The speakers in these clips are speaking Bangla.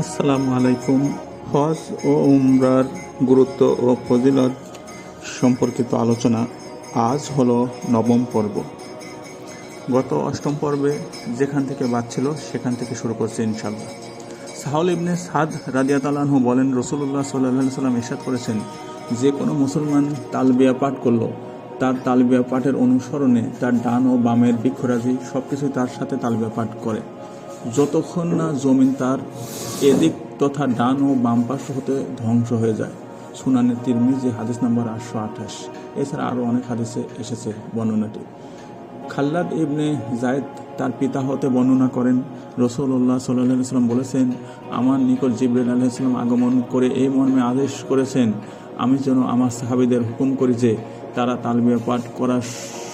আসসালামু আলাইকুম। হজ ও উমরার গুরুত্ব ও ফজিলত সম্পর্কিত আলোচনা আজ হলো নবম পর্ব। গত অষ্টম পর্বে যেখান থেকে বাঁচছিল সেখান থেকে শুরু করছে ইনশাল্লাহ সাহল ইবনে সাদ রাদিয়াতালাহু বলেন রসুল্লাহ সাল্লাহ সাল্লাম ইরশাদ করেছেন, যে কোনো মুসলমান তালবিয়া পাঠ করল, তার তালবিয়া পাঠের অনুসরণে তার ডান ও বামের বৃক্ষরাজি সব কিছুই তার সাথে তালবিয়া পাঠ করে। যতক্ষণ না জমিন তার এদিক তথা ডান ও বাম পাশ হতে ধ্বংস হয়ে যায়। সুনানের তিরমিজি, হাদিস নম্বর আটশো আঠাশ। এছাড়া আরও অনেক হাদিসে এসেছে বর্ণনাটি। খাল্লাদ ইবনে জায়দ তার পিতা হতে বর্ণনা করেন। রসুল্লাহ সাল্লাহ সাল্লাম বলেছেন, আমার নিকট জিব্রাইল আলাইসাল্লাম আগমন করে এই মর্মে আদেশ করেছেন, আমি যেন আমার সাহাবিদের হুকুম করি যে, তারা তালবিয়া পাঠ করার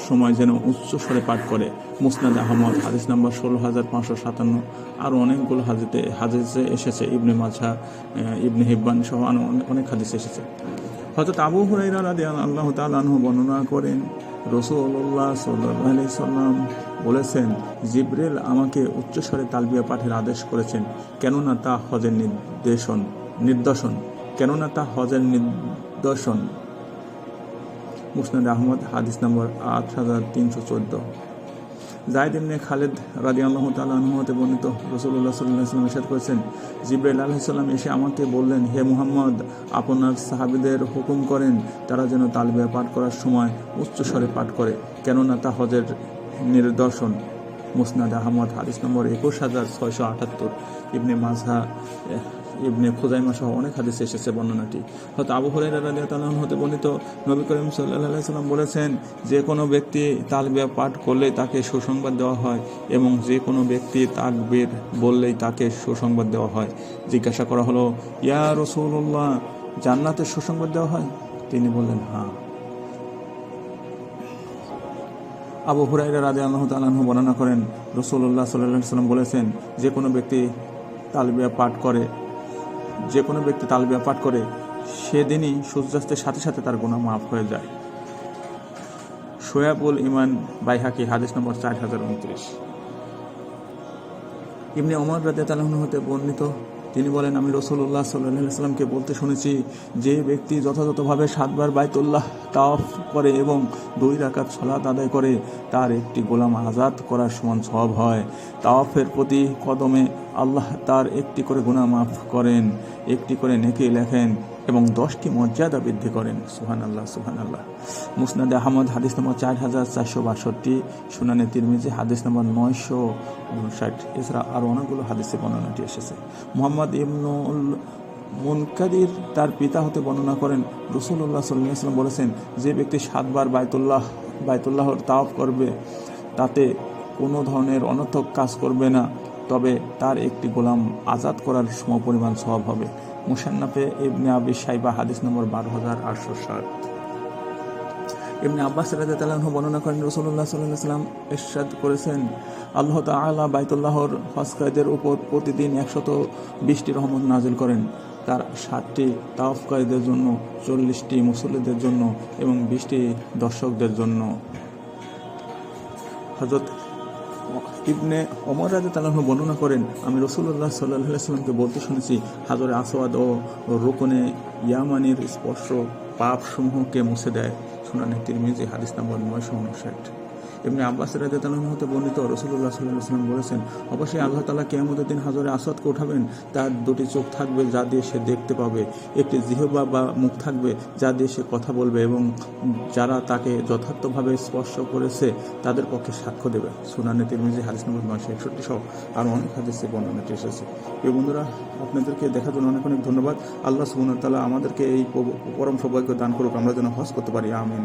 সময় যেন উচ্চ স্বরে পাঠ করে। মুসনাদ আহমদ, হাদিস নাম্বার ষোলো হাজার পাঁচশো সাতান্ন। আরও অনেকগুলো হাজিতে হাদিসে এসেছে ইবনে মাঝা ইবনে হিব্বান সহ অনেক হাদিসে এসেছে। হয়তো আবু হুরাইরা রাদি আল্লাহ তালু বর্ণনা করেন রসুল্লাহ সাল্লাহ সাল্লাম বলেছেন, জিব্রেল আমাকে উচ্চস্বরে তালবিয়া পাঠের আদেশ করেছেন, কেননা তা হজের নির্দেশন নির্দশন, কেননা তা হজের নির্দশন। মুসনাদ আহমদ, হাদিস নম্বর আট হাজার তিনশো চোদ্দ। জায়দ ইবনে খালেদ রাজি আল্লাহ তালহতে বর্ণিত রসুল্লাহ সাল্লাম ইসাদ করেছেন, জিব্রাইল আলাহিসাল্লাম এসে আমাকে বললেন, হে মুহাম্মদ, আপনার সাহাবিদের হুকুম করেন, তারা যেন তালবে পাঠ করার সময় উচ্চস্বরে পাঠ করে, কেননা তা হজের নিদর্শন। মুসনাদ আহমদ, হাদিস নম্বর একুশ হাজার ছয়শো আটাত্তর। ইবনে মাঝহা ইবনে খোজাইমা সহ অনেক হাদিসে এসেছে বর্ণনাটি। হয়তো আবু হরাইরা রাদিয়াল্লাহু হতে বর্ণিত, নবী করিম সাল্লাল্লাহু সাল্লাম বলেছেন, যে কোনো ব্যক্তি তালবিয়া পাঠ করলে তাকে সুসংবাদ দেওয়া হয় এবং যে কোনো ব্যক্তি তাকবীর বললেই তাকে সুসংবাদ দেওয়া হয়। জিজ্ঞাসা করা হলো, ইয়া রসুল্লাহ জান্নাতের সুসংবাদ দেওয়া হয়? তিনি বললেন হ্যাঁ। আবু হুরাইরা রাদে আল্লাহ তালাহু বর্ণনা করেন রসুল্লাহ সাল্লাহ সাল্লাম বলেছেন, যে কোনো ব্যক্তি তালবিয়া পাঠ করে যে কোনো ব্যক্তি তালবিয়া পাঠ করে, সেদিনই সূর্যাস্তের সাথে সাথে তার গুণা মাফ হয়ে যায়। সোয়াবুল ইমান বাইহাকি, হাদিস নম্বর চার হাজার উনত্রিশ। ইমনি অমর রাজ্য তালাহন হতে বর্ণিত তিনি বলেন, আমি রসুল্লাহ সাল্লাহ সাল্লামকে বলতে শুনেছি, যে ব্যক্তি যথাযথভাবে সাতবার বাইতুল্লাহ তাওয়াফ করে এবং দুই রাকাত সলাত আদায় করে, তার একটি গোলাম আজাদ করার সমান সব হয়। তাওয়াফের প্রতি কদমে আল্লাহ তার একটি করে গুণা মাফ করেন, একটি করে নেকি লেখেন এবং দশটি মর্যাদা বৃদ্ধি করেন। সুহান আল্লাহ সুহান আল্লাহ মুসনাদে আহমদ, হাদিস নম্বর চার হাজার চারশো বাষট্টি, সুনানে তিরমিজি, হাদিস নম্বর নয়শো উনষাট, এছাড়া আরও অনেকগুলো হাদিসে বর্ণনাটি এসেছে। মোহাম্মদ ইবনুল মুনকাদির তার পিতা হতে বর্ণনা করেন রসুল্লাহ সাল্লাম বলেছেন, যে ব্যক্তি সাতবার বায়তুল্লাহ বায়তুল্লাহর তাওয়াফ করবে, তাতে কোনো ধরনের অনর্থক কাজ করবে না, তবে তার একটি গোলাম আজাদ করার সমপরিমাণ সব হবে। মুসান্নাফে ইবনে আবি সাইবা হাদিস নম্বর বারো হাজার আটশো ষাট। এমনি আব্বাস রাজাহ বর্ণনা করেন রসুল্লাহ সাল্লাহ সাল্লাম এরশাদ করেছেন, আল্লাহ তালা বাইতুল্লাহর হজকায়দের উপর প্রতিদিন একশত বিশটি রহমত নাজিল করেন। তার ষাটটি তাওফকারীদের জন্য, চল্লিশটি মুসল্লিদের জন্য এবং বিশটি দর্শকদের জন্য। হজরত ইবনে অমর রাজা তালাহ বর্ণনা করেন, আমি রসুল্লাহ সাল্লাহ সাল্লামকে বলতে শুনেছি, হাজরে আসওয়াদ ও রোকনে ইয়ামানির স্পর্শ পাপ সমূহকে মুছে দেয়। শুনানি তিরমিজি, হাদিস নম্বর নয়শো উনষাট। এমনি আব্বাস রাজা তালাহ হতে বর্ণিত রসুল্লাহ সাল্লাহ সাল্লাম বলেছেন, অবশ্যই আল্লাহ তালা কেয়ামতের দিন হাজরে আসাদকে উঠাবেন তার দুটি চোখ থাকবে যা দিয়ে সে দেখতে পাবে, একটি জিহবা বা মুখ থাকবে যা দিয়ে সে কথা বলবে এবং যারা তাকে যথার্থভাবে স্পর্শ করেছে তাদের পক্ষে সাক্ষ্য দেবে। সুনানি তিরমিজি, হাদিস নম্বর নয়শো একষট্টি সহ আরও অনেক হাদিসে বর্ণনাটি এসেছে। প্রিয় বন্ধুরা, আপনাদেরকে দেখার জন্য অনেক অনেক ধন্যবাদ। আল্লাহ সুবহানাহু তালা আমাদেরকে এই পরম সৌভাগ্য দান করুক, আমরা যেন হজ করতে পারি, আমিন।